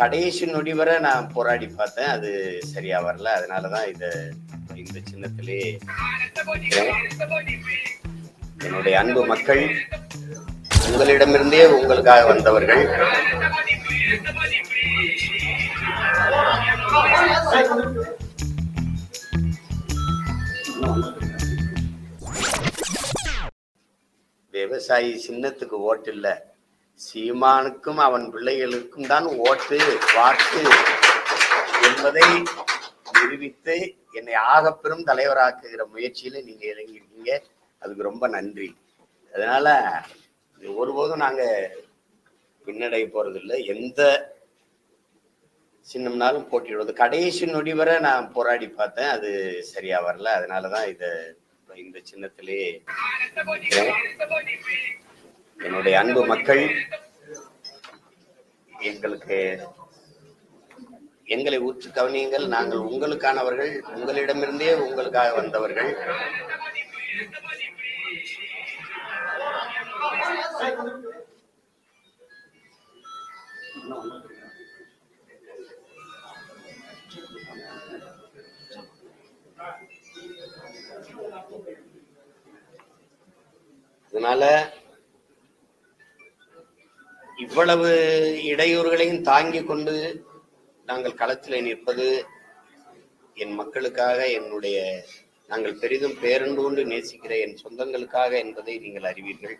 கடைசி நொடி வரை நான் போராடி பார்த்தேன். அது சரியா வரல. அதனாலதான் இத இந்த சின்னத்திலே என்னுடைய அன்பு மக்கள் உங்களிடமிருந்தே உங்களுக்காக வந்தவர்கள். விவசாயி சின்னத்துக்கு ஓட்டு இல்லை. சீமானுக்கும் அவன் பிள்ளைகளுக்கும் தான் ஓட்டு வாக்கு என்பதை நிரூபித்து என்னை ஆகப்பெரும் தலைவராக்குகிற முயற்சியில நீங்க இறங்கியிருக்கீங்க. அதுக்கு ரொம்ப நன்றி. அதனால ஒருபோதும் நாங்க பின்னடைய போறதில்லை. எந்த சின்னம்னாலும் போட்டிடுவது கடைசி நொடி வரை நான் போராடி பார்த்தேன். அது சரியா வரல. அதனாலதான் இத இந்த சின்னத்திலே என்னுடைய அன்பு மக்கள் எங்களுக்கு எங்களை ஊற்று கவனியுங்கள் நாங்கள் உங்களுக்கானவர்கள் உங்களிடமிருந்தே உங்களுக்காக வந்தவர்கள். அதனால இவ்வளவு இடையூறுகளையும் தாங்கி கொண்டு நாங்கள் களத்தில் நிற்பது என் மக்களுக்காக என்னுடைய நாங்கள் பெரிதும் பேரண்டு கொண்டு நேசிக்கிற என் சொந்தங்களுக்காக என்பதை நீங்கள் அறிவீர்கள்.